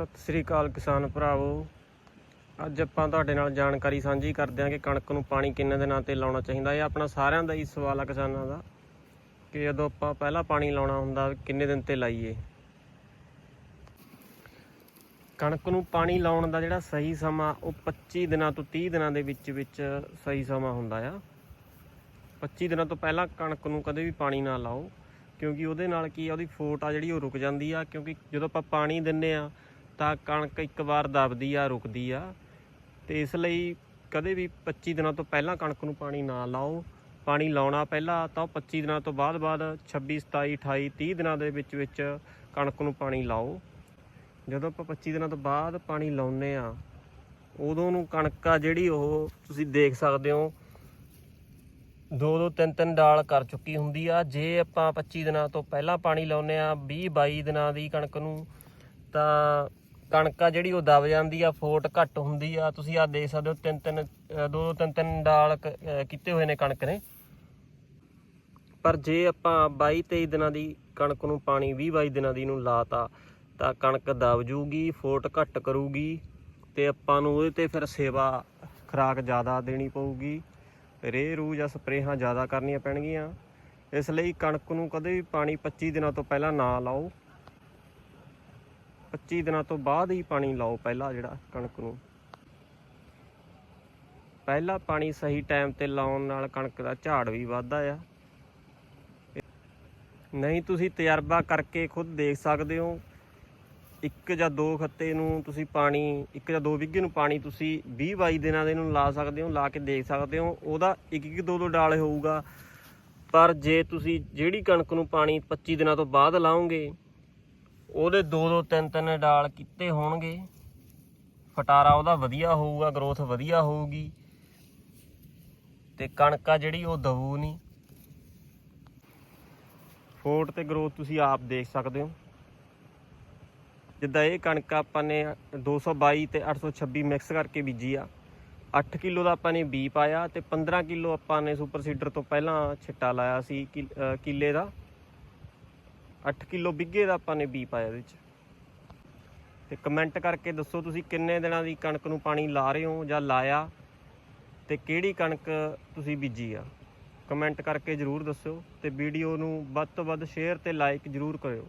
ਸਤਿ ਸ੍ਰੀ ਅਕਾਲ ਕਿਸਾਨ ਭਰਾਵੋ। ਅੱਜ ਆਪਾਂ ਤੁਹਾਡੇ ਨਾਲ ਜਾਣਕਾਰੀ ਸਾਂਝੀ ਕਰਦੇ ਹਾਂ ਕਿ ਕਣਕ ਨੂੰ ਪਾਣੀ ਕਿੰਨੇ ਦਿਨਾਂ ਤੇ ਲਾਉਣਾ ਚਾਹੀਦਾ। ਇਹ ਆਪਣਾ ਸਾਰਿਆਂ ਦਾ ਹੀ ਸਵਾਲ ਆ ਕਿਸਾਨਾਂ ਦਾ ਕਿ ਜਦੋਂ ਆਪਾਂ ਪਹਿਲਾਂ ਪਾਣੀ ਲਾਉਣਾ ਹੁੰਦਾ, ਕਿੰਨੇ ਦਿਨ ਤੇ ਲਾਈਏ? ਕਣਕ ਨੂੰ ਪਾਣੀ ਲਾਉਣ ਦਾ ਜਿਹੜਾ ਸਹੀ ਸਮਾਂ, ਉਹ 25 ਦਿਨਾਂ ਤੋਂ 30 ਦਿਨਾਂ ਦੇ ਵਿੱਚ ਵਿੱਚ ਸਹੀ ਸਮਾਂ ਹੁੰਦਾ ਆ। 25 ਦਿਨਾਂ ਤੋਂ ਪਹਿਲਾਂ ਕਣਕ ਨੂੰ ਕਦੇ ਵੀ ਪਾਣੀ ਨਾ ਲਾਓ, ਕਿਉਂਕਿ ਉਹਦੇ ਨਾਲ ਕੀ ਆ, ਉਹਦੀ ਫੋਟ ਆ ਜਿਹੜੀ ਉਹ ਰੁਕ ਜਾਂਦੀ ਆ, ਕਿਉਂਕਿ ਜਦੋਂ ਆਪਾਂ ਪਾਣੀ ਦਿੰਨੇ ਆ ਤਾਂ ਕਣਕ ਇੱਕ ਵਾਰ ਦਬਦੀ ਆ, ਰੁਕਦੀ ਆ। ਤੇ ਇਸ ਲਈ ਕਦੇ ਵੀ 25 ਦਿਨਾਂ ਤੋਂ ਪਹਿਲਾਂ ਕਣਕ ਨੂੰ ਪਾਣੀ ਨਾ ਲਾਓ। ਪਾਣੀ ਲਾਉਣਾ ਪਹਿਲਾਂ ਤਾਂ ਉਹ 25 ਦਿਨਾਂ ਤੋਂ ਬਾਅਦ ਬਾਅਦ 26 27 28 30 ਦਿਨਾਂ ਦੇ ਵਿੱਚ ਵਿੱਚ ਕਣਕ ਨੂੰ ਪਾਣੀ ਲਾਓ। ਜਦੋਂ ਆਪਾਂ 25 ਦਿਨਾਂ ਤੋਂ ਬਾਅਦ ਪਾਣੀ ਲਾਉਨੇ ਆ, ਉਦੋਂ ਨੂੰ ਕਣਕ ਆ ਜਿਹੜੀ ਉਹ ਤੁਸੀਂ ਦੇਖ ਸਕਦੇ ਹੋ ਦੋ ਦੋ ਤਿੰਨ ਤਿੰਨ ਡਾਲ ਕਰ ਚੁੱਕੀ ਹੁੰਦੀ ਆ। ਜੇ ਆਪਾਂ 25 ਦਿਨਾਂ ਤੋਂ ਪਹਿਲਾਂ ਪਾਣੀ ਲਾਉਨੇ ਆ 20 22 ਦਿਨਾਂ ਦੀ ਕਣਕ ਨੂੰ, ਤਾਂ ਕਣਕ ਆ ਜਿਹੜੀ ਉਹ ਦਬ ਜਾਂਦੀ ਆ, ਫੋਟ ਘੱਟ ਹੁੰਦੀ ਆ। ਤੁਸੀਂ ਆ ਦੇਖ ਸਕਦੇ ਹੋ, ਤਿੰਨ ਤਿੰਨ ਦੋ ਦੋ ਤਿੰਨ ਤਿੰਨ ਡਾਲ ਕੀਤੇ ਹੋਏ ਨੇ ਕਣਕ ਨੇ। ਪਰ ਜੇ ਆਪਾਂ 22 23 ਦਿਨਾਂ ਦੀ ਕਣਕ ਨੂੰ ਪਾਣੀ 20 22 ਦਿਨਾਂ ਦੀ ਨੂੰ ਲਾਤਾ, ਤਾਂ ਕਣਕ ਦਬ ਜੂਗੀ, ਫੋਟ ਘੱਟ ਕਰੂਗੀ ਤੇ ਆਪਾਂ ਨੂੰ ਉਹਦੇ ਤੇ ਫਿਰ ਸੇਵਾ ਖੁਰਾਕ ਜ਼ਿਆਦਾ ਦੇਣੀ ਪਊਗੀ। ਰੇ ਰੂ ਜਾਂ ਸਪਰੇਹਾਂ ਜ਼ਿਆਦਾ ਕਰਨੀਆਂ ਪੈਣਗੀਆਂ। ਇਸ ਲਈ ਕਣਕ ਨੂੰ ਕਦੇ ਵੀ ਪਾਣੀ 25 ਦਿਨਾਂ ਤੋਂ ਪਹਿਲਾਂ ਨਾ ਲਾਓ। 25 ਦਿਨਾਂ ਤੋਂ ਬਾਅਦ ਹੀ ਪਾਣੀ ਲਾਓ ਪਹਿਲਾ ਜਿਹੜਾ ਕਣਕ ਨੂੰ। ਪਹਿਲਾ ਪਾਣੀ ਸਹੀ ਟਾਈਮ ਤੇ ਲਾਉਣ ਨਾਲ ਕਣਕ ਦਾ ਝਾੜ ਵੀ ਵੱਧਦਾ ਆ। ਨਹੀਂ ਤੁਸੀਂ ਤਜਰਬਾ ਕਰਕੇ ਖੁਦ ਦੇਖ ਸਕਦੇ ਹੋ। ਇੱਕ ਜਾਂ ਦੋ ਖੱਤੇ ਨੂੰ ਤੁਸੀਂ ਪਾਣੀ, ਇੱਕ ਜਾਂ ਦੋ ਵਿੱਗੇ ਨੂੰ ਪਾਣੀ ਤੁਸੀਂ 20 22 ਦਿਨਾਂ ਦੇ ਨੂੰ ਲਾ ਸਕਦੇ ਹੋ, ਲਾ ਕੇ ਦੇਖ ਸਕਦੇ ਹੋ। ਉਹਦਾ ਇੱਕ ਇੱਕ ਦੋ ਦੋ ਡਾਲ ਹੋਊਗਾ। ਪਰ ਜੇ ਤੁਸੀਂ ਜਿਹੜੀ ਕਣਕ ਨੂੰ ਪਾਣੀ 25 ਦਿਨਾਂ ਤੋਂ ਬਾਅਦ ਲਾਓਗੇ ਉਹਦੇ ਦੋ ਦੋ ਤਿੰਨ ਤਿੰਨ ਡਾਲ ਕੀਤੇ ਹੋਣਗੇ। ਫਟਾਰਾ ਉਹਦਾ ਵਧੀਆ ਹੋਊਗਾ ਗਰੋਥ ਵਧੀਆ ਹੋਊਗੀ। ਤੇ ਕਣਕਾ ਜਿਹੜੀ ਉਹ ਦਵੂ ਨਹੀਂ। ਫੋਟ ਤੇ ਗਰੋਥ ਤੁਸੀਂ ਆਪ ਦੇਖ ਸਕਦੇ ਹੋ। ਜਿੱਦਾਂ ਇਹ ਕਣਕ ਆਪਾਂ ਨੇ 222 ਤੇ 826 ਮਿਕਸ ਕਰਕੇ ਬੀਜੀ ਆ। 8 ਕਿਲੋ ਦਾ ਆਪਾਂ ਨੇ ਬੀ ਪਾਇਆ ਤੇ 15 ਕਿਲੋ ਆਪਾਂ ਨੇ ਸੁਪਰ ਸੀਡਰ ਤੋਂ ਪਹਿਲਾਂ ਛਿੱਟਾ ਲਾਇਆ ਸੀ ਕਿ- ਕਿੱਲੇ ਦਾ। 8 ਕਿਲੋ ਬਿੱਗੇ ਦਾ ਆਪਾਂ ਨੇ ਬੀ ਪਾਇਆ ਇਹਦੇ ਵਿੱਚ। ਤੇ ਕਮੈਂਟ ਕਰਕੇ ਦੱਸੋ ਤੁਸੀਂ ਕਿੰਨੇ ਦਿਨਾਂ ਦੀ ਕਣਕ ਨੂੰ ਪਾਣੀ ਲਾ ਰਹੇ ਹੋ ਜਾਂ ਲਾਇਆ ਤੇ ਕਿਹੜੀ ਕਣਕ ਤੁਸੀਂ ਬੀਜੀ ਆ। ਕਮੈਂਟ ਕਰਕੇ ਜਰੂਰ ਦੱਸਿਓ ਤੇ ਵੀਡੀਓ ਨੂੰ ਵੱਧ ਤੋਂ ਵੱਧ ਸ਼ੇਅਰ ਤੇ ਲਾਈਕ ਜਰੂਰ ਕਰਿਓ।